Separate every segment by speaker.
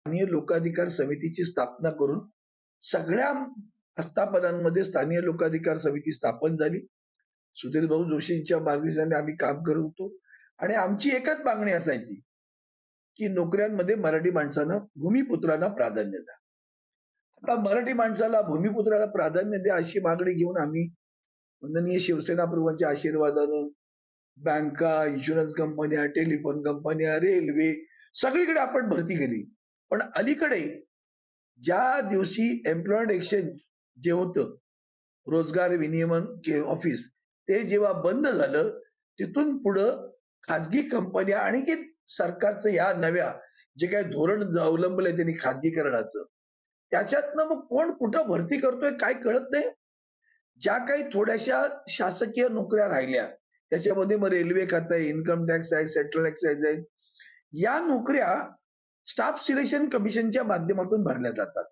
Speaker 1: स्थानीय लोकाधिकार समितीची स्थापना करून सगळ्या आस्थापनांमध्ये स्थानीय लोकाधिकार समिती स्थापन झाली. सुधीर भाऊ जोशींच्या मार्गदर्शनाने आम्ही काम करत होतो. आणि आमची एकच मागणी असायची की नोकऱ्यांमध्ये मराठी माणसानं भूमिपुत्रांना प्राधान्य द्या. आता मराठी माणसाला भूमिपुत्राला प्राधान्य द्या अशी मागणी घेऊन आम्ही वंदनीय शिवसेना प्रमुखांच्या आशीर्वादानं बँका इन्शुरन्स कंपन्या टेलिफोन कंपन्या रेल्वे सगळीकडे आपण भरती केली. पण अलीकडे ज्या दिवशी एम्प्लॉयमेंट एक्सचेंज जे होतं रोजगार विनियमन के- ऑफिस ते जेव्हा बंद झालं तिथून पुढं खाजगी कंपन्या आणि की सरकारचं या नव्या जे काही धोरण अवलंबलंय त्यांनी खाजगीकरणाचं त्याच्यातनं मग कोण कुठं भरती करतोय काय कळत नाही. ज्या काही थोड्याशा शासकीय नोकऱ्या राहिल्या त्याच्यामध्ये मग रेल्वे खातं आहे इन्कम टॅक्स आहे सेंट्रल एक्साइज आहे. या नोकऱ्या स्टाफ सिलेक्शन कमिशनच्या माध्यमातून भरल्या जातात.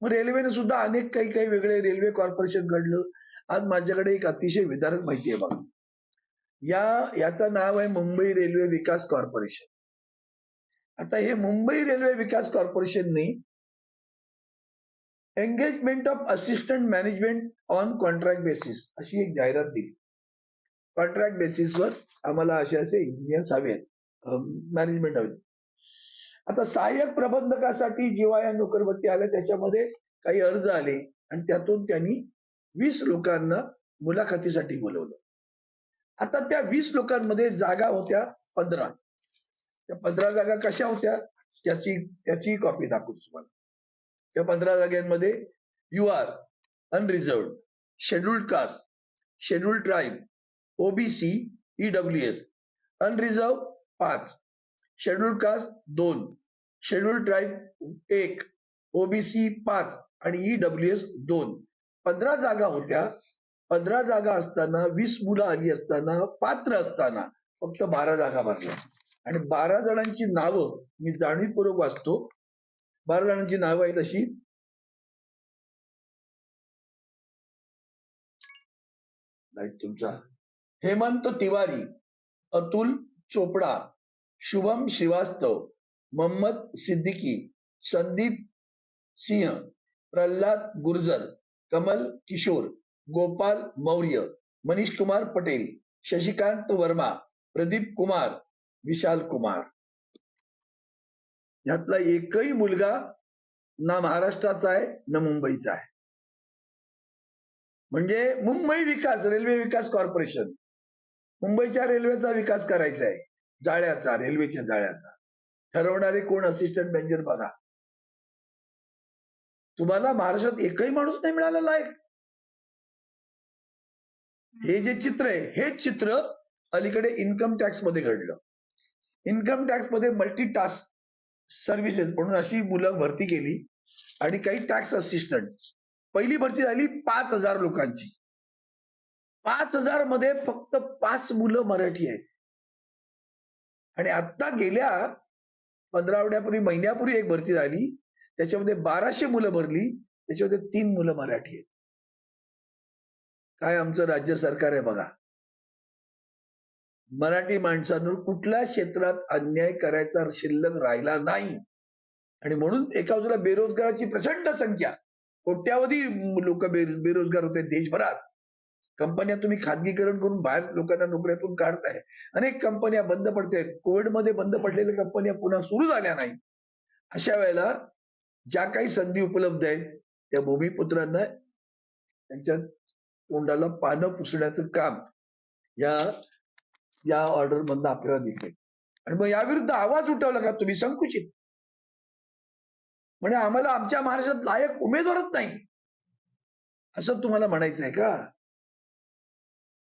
Speaker 1: मग रेल्वेने सुद्धा अनेक काही काही वेगळे रेल्वे कॉर्पोरेशन घडलं. आज माझ्याकडे एक अतिशय विदारक माहिती आहे बघा. या याचं नाव आहे मुंबई रेल्वे विकास कॉर्पोरेशन. आता हे Mumbai railway Vikas कॉर्पोरेशनने engagement of assistant management on contract basis अशी एक जाहिरात दिली. कॉन्ट्रॅक्ट बेसिसवर आम्हाला असे असे इंजिनियर्स हवे आहेत. मॅनेजमेंट हवे आता सहाय्यक प्रबंधकासाठी जेव्हा या नोकरबत्ती आल्या त्याच्यामध्ये काही अर्ज आले आणि त्यातून त्यांनी वीस लोकांना मुलाखतीसाठी बोलवलं. आता त्या वीस लोकांमध्ये जागा होत्या पंधरा. त्या पंधरा जागा कशा होत्या? त्याची त्याची कॉपी दाखवू तुम्हाला. त्या पंधरा जागांमध्ये U R unreserved scheduled caste scheduled tribe OBC E W S unreserved पाच शेड्युल्ड कास्ट दोन शेड्यूल ट्राईब एक ओबीसी पाच आणि ईडब्ल्यू एस दोन. पंधरा जागा होत्या. पंधरा जागा असताना वीस मुलं आली असताना पात्र असताना फक्त बारा जागा भरल्या. आणि बारा जणांची नावं मी जाणीवपूर्वक वाचतो. बारा जणांची नावं आहेत अशी. तुमचा. हेमंत तिवारी अतुल चोपडा शुभम श्रीवास्तव मोहम्मद सिद्दीकी संदीप सिंह प्रल्हाद गुर्जर कमल किशोर गोपाल मौर्य मनीष कुमार पटेल शशिकांत वर्मा प्रदीप कुमार विशाल कुमार. यातला एकही मुलगा ना महाराष्ट्राचा आहे ना मुंबईचा आहे. म्हणजे मुंबई विकास रेल्वे विकास कॉर्पोरेशन. मुंबईच्या रेल्वेचा विकास करायचा आहे जाळ्याचा रेल्वेच्या जाळ्याचा. ठरवणारे कोण असिस्टंट मॅनेजर बघा. तुम्हाला महाराष्ट्रात एकही माणूस नाही मिळाला लायक हे जे चित्र आहे हेच चित्र अलीकडे इन्कम टॅक्समध्ये घडलं. इन्कम टॅक्समध्ये मल्टी टास्क सर्व्हिसेस म्हणून अशी मुलं भरती केली आणि काही टॅक्स असिस्टंट पहिली भरती झाली पाच हजार लोकांची. पाच हजारमध्ये फक्त पाच मुलं मराठी आहेत. आणि आता गेल्या पंधरावड्यापूर्वी महिन्यापूर्वी एक भरती झाली. त्याच्यामध्ये बाराशे मुलं भरली. त्याच्यामध्ये तीन मुलं मराठी आहेत. काय आमचं राज्य सरकार आहे बघा. मराठी माणसांवर कुठल्या क्षेत्रात अन्याय करायचा शिल्लक राहिला नाही. आणि म्हणून एका बाजूला बेरोजगाराची प्रचंड संख्या. कोट्यावधी लोक बेरोजगार होते देशभरात. कंपन्या तुम्ही खाजगीकरण करून बाहेर लोकांना नोकऱ्यातून काढताय. अनेक कंपन्या बंद पडतायत. कोविडमध्ये बंद पडलेल्या कंपन्या पुन्हा सुरू झाल्या नाही अशा वेळेला ज्या काही संधी उपलब्ध आहेत त्या भूमिपुत्रांना त्यांच्या तोंडाला पानं पुसण्याचं काम या या ऑर्डर मधनं आपल्याला दिसेल आणि मग याविरुद्ध आवाज उठवला का तुम्ही? संकुचित. म्हणजे आम्हाला आमच्या महाराष्ट्रात लायक उमेदवारच नाही. असं तुम्हाला म्हणायचं आहे का?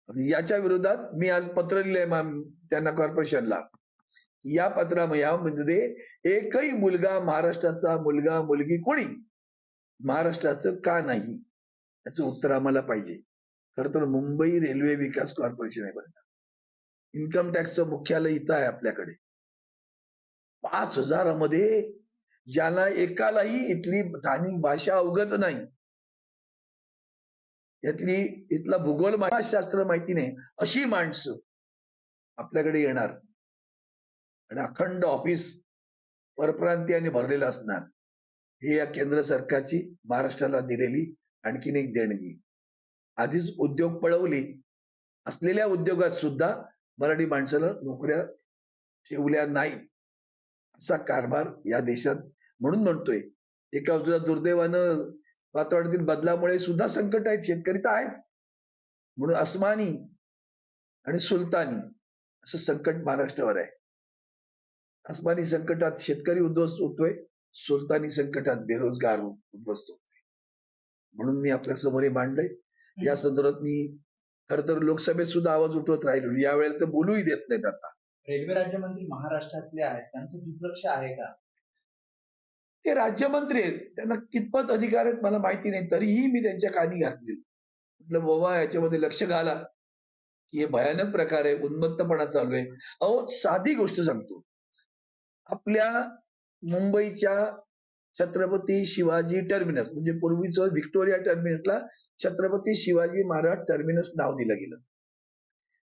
Speaker 1: याच्या विरोधात मी आज पत्र लिहिलंय त्यांना कॉर्पोरेशनला या पत्रा यामध्ये एकही मुलगा महाराष्ट्राचा मुलगा मुलगी कोणी? महाराष्ट्राचं का नाही? याचं उत्तर आम्हाला पाहिजे. खर तर मुंबई रेल्वे विकास कॉर्पोरेशन आहे बघा इन्कम टॅक्सचं मुख्यालय इथं आहे आपल्याकडे. पाच हजारामध्ये ज्यांना एकालाही इथली स्थानिक भाषा अवगत नाही यातली इथला भूगोल शास्त्र माहिती नाही अशी माणसं आपल्याकडे येणार. आणि अखंड ऑफिस परप्रांतीयाने भरलेलं असणार. हे या केंद्र सरकारची महाराष्ट्राला दिलेली आणखीन एक देणगी. आधीच उद्योग पळवली असलेल्या उद्योगात सुद्धा मराठी माणसाला नोकऱ्या ठेवल्या नाही असा कारभार या देशात म्हणून म्हणतोय. एका बाजूला दुर्दैवानं वातावरणातील बदलामुळे सुद्धा संकट आहेत शेतकरी तर आहेत. म्हणून अस्मानी आणि सुलतानी असं संकट महाराष्ट्रावर आहे. अस्मानी संकटात शेतकरी उद्ध्वस्त होतोय सुलतानी संकटात बेरोजगार उद्ध्वस्त होतोय. म्हणून मी आपल्यासमोर हे मांडलंय. या संदर्भात मी खर तर लोकसभेत सुद्धा आवाज उठवत राहिलो यावेळेला तर बोलूही देत नाहीत आता.
Speaker 2: रेल्वे राज्यमंत्री महाराष्ट्रातले आहेत. त्यांचं दुर्लक्ष आहे का?
Speaker 1: ते राज्यमंत्री आहेत. त्यांना कितपत अधिकार आहेत मला माहिती नाही. तरीही मी त्यांच्या कानी घातले म्हटलं बाबा याच्यामध्ये लक्ष घाला. की हे भयानक प्रकार आहे. उन्मत्तपणा चालू आहे. अहो साधी गोष्ट सांगतो. आपल्या मुंबईच्या छत्रपती शिवाजी टर्मिनस म्हणजे पूर्वीचं व्हिक्टोरिया टर्मिनसला छत्रपती शिवाजी महाराज टर्मिनस नाव दिलं गेलं.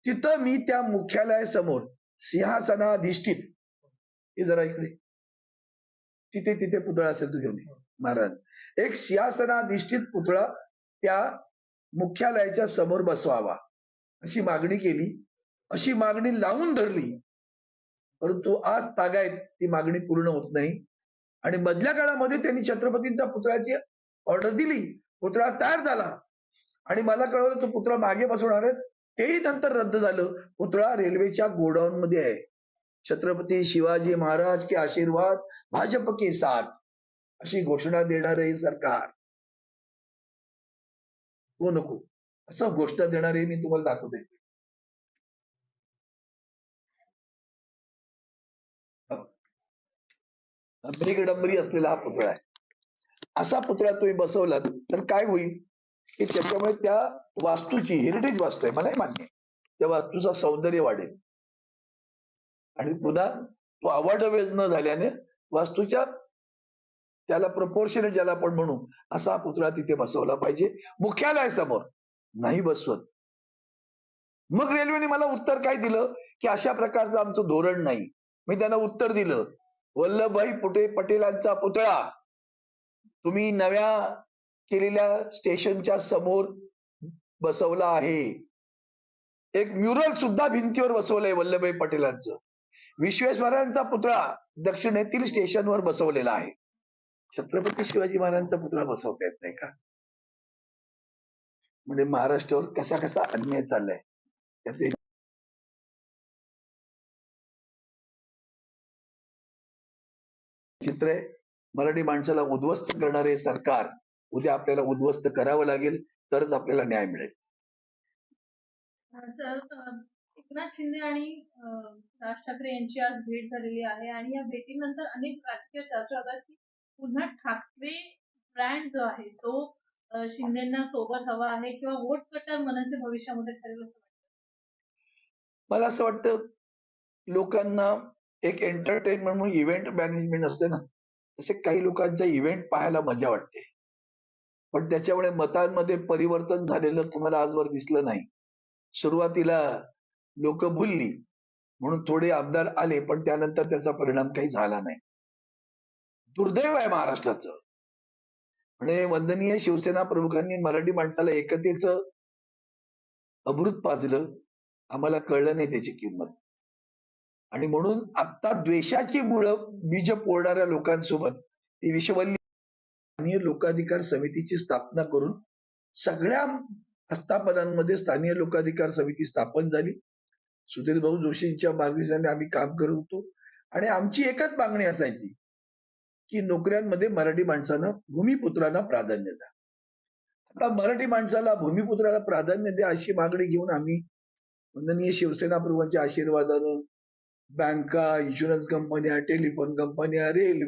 Speaker 1: तिथं मी त्या मुख्यालयासमोर सिंहासनाधिष्ठित. हे जरा इकडे. तिथे तिथे पुतळा असेल तू घेऊन ये, महाराज. एक सिंहासनाधिष्ठित पुतळा त्या मुख्यालयाच्या समोर बसवावा. अशी मागणी केली. अशी मागणी लावून धरली. परंतु आज तागायत ती मागणी पूर्ण होत नाही. आणि मधल्या काळामध्ये त्यांनी छत्रपतींच्या पुतळ्याची ऑर्डर दिली. पुतळा तयार झाला. आणि मला कळवलं तो पुतळा मागे बसवणार आहेत तेही नंतर रद्द झालं. पुतळा रेल्वेच्या गोडाऊन मध्ये आहे. छत्रपती शिवाजी महाराज के आशीर्वाद भाजप के साथ अशी घोषणा देणार सरकार. तो नको. असं घोषणा देणारे मी तुम्हाला दाखवते. डंबरी असलेला हा पुतळा आहे. असा पुतळा तुम्ही बसवला तर काय होईल? की त्याच्यामुळे त्या वास्तूची हेरिटेज वास्तू आहे मलाही मान्य त्या वास्तूचा सौंदर्य वाढेल. आणि पुन्हा तो अवॉर्डवेज न झाल्याने वास्तूच्या त्याला प्रपोर्शनेट ज्याला आपण म्हणू असा पुतळा तिथे बसवला पाहिजे. मुख्यालयासमोर नाही बसवत. मग रेल्वेने मला उत्तर काय दिलं? की अशा प्रकारचं आमचं धोरण नाही. मी त्यांना उत्तर दिलं वल्लभभाई पुटे पटेलांचा पुतळा तुम्ही नव्या केलेल्या स्टेशनच्या समोर बसवला आहे. एक म्युरल सुद्धा भिंतीवर बसवलंय वल्लभभाई पटेलांचं. विश्वेश्वरांचा पुतळा दक्षिणेतील स्टेशनवर बसवलेला आहे. छत्रपती शिवाजी महाराजांचा पुतळा बसवता येत नाही का? म्हणजे महाराष्ट्रावर कसा कसा अन्याय चाललाय चित्र आहे मराठी माणसाला उद्ध्वस्त करणारे सरकार उद्या आपल्याला उद्ध्वस्त करावं लागेल तरच आपल्याला न्याय मिळेल.
Speaker 3: एकनाथ शिंदे आणि राज ठाकरे यांची आज भेट झालेली आहे आणि या भेटीनंतर अनेक राजकीय चर्चा होतात की पुन्हा ठाकरे ब्रँड जो आहे तो शिंदेना सोबत हवा आहे किंवा वोट कटर मनसे भविष्यामध्ये ठरेल असं वाटतं?
Speaker 1: मला असं वाटतं लोकांना एक एंटरटेनमेंट म्हणून इव्हेंट मॅनेजमेंट असते ना तसे काही लोकांचा इव्हेंट पाहायला मजा वाटते. पण त्याच्यामुळे मतांमध्ये परिवर्तन झालेलं तुम्हाला आजवर दिसलं नाही. सुरुवातीला लोक भुलली म्हणून थोडे आमदार आले पण त्यानंतर त्याचा परिणाम काही झाला नाही. दुर्दैव आहे महाराष्ट्राचं. म्हणजे वंदनीय शिवसेना प्रमुखांनी मराठी माणसाला एकतेचं अमृत पाजलं आम्हाला कळलं नाही त्याची किंमत. आणि म्हणून आता द्वेषाची मुळं बीज पोळणाऱ्या लोकांसोबत ती विश्ववल्ली स्थानीय लोकाधिकार समितीची स्थापना करून सगळ्या आस्थापनांमध्ये स्थानीय लोकाधिकार समिती स्थापन झाली. सुधीर भाऊ जोशींच्या मार्गदर्शनाने आम्ही काम करत होतो. आणि आमची एकच मागणी असायची की नोकऱ्यांमध्ये मराठी माणसानं भूमिपुत्रांना प्राधान्य द्या. आता मराठी माणसाला भूमिपुत्राला प्राधान्य द्या अशी मागणी घेऊन आम्ही वंदनीय शिवसेना प्रमुखांच्या आशीर्वादानं बँका इन्शुरन्स कंपन्या टेलिफोन कंपन्या रेल्वे